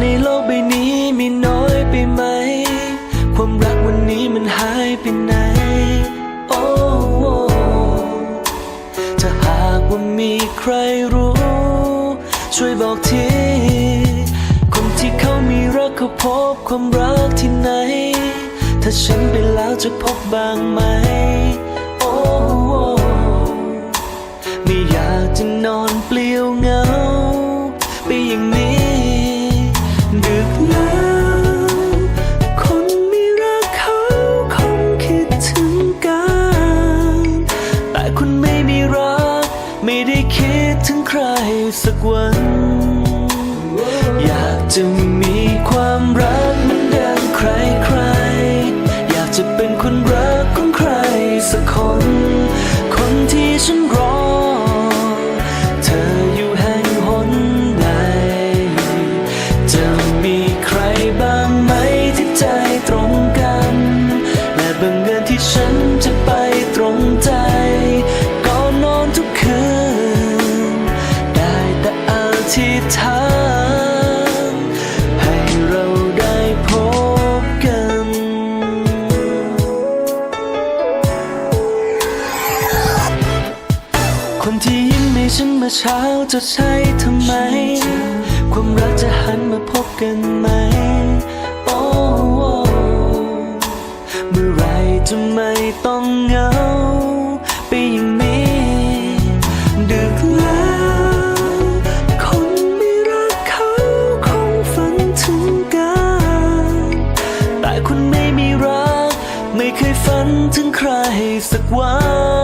ในโลกใบนี้มีน้อยไปไหม ความรักวันนี้มันหายไปไหนโอ้โอ้ถ้าหากว่ามีใครรู้ ช่วยบอกที คนที่เขามีรักเขาพบความรักที่ไหน ถ้าฉันไปแล้วจะพบบ้างไหม โอ้ ได้คิดถึงใครสักวัน อยากจะมีความรัก คนที่ยิ้มให้ฉันเมื่อเช้าจะใช่ทำไม ความรักจะหันมาพบกันไหม โอ้เมื่อไรจะไม่ต้องเหงาไปอย่างนี้ดึกแล้ว คนไม่รักเขาคงฝันถึงกัน แต่คนไม่มีรัก ไม่เคยฝันถึงใครสักวัน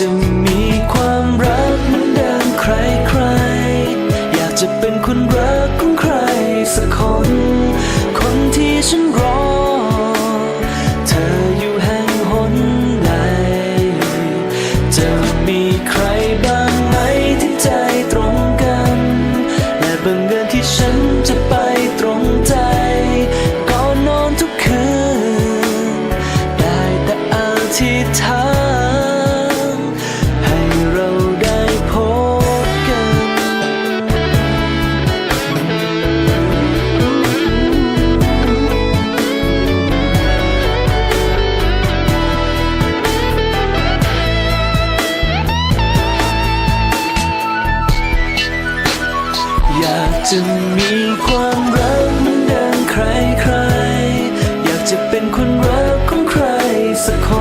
จะมีความรักเหมือนเดังใครใครๆอยากจะเป็นคนรักของใครสักคน คนที่ฉันรอ เธออยู่แห่งหนใดจะมีใครบ้างไหมที่ใจตรงกัน และบังเอิญที่ฉันจะไปตรงใจก่อนนอนทุกคืน ได้แต่อธิษฐา จะมีความรักเหมือนดังใครๆ อยากจะเป็นคนรักของใครสักคน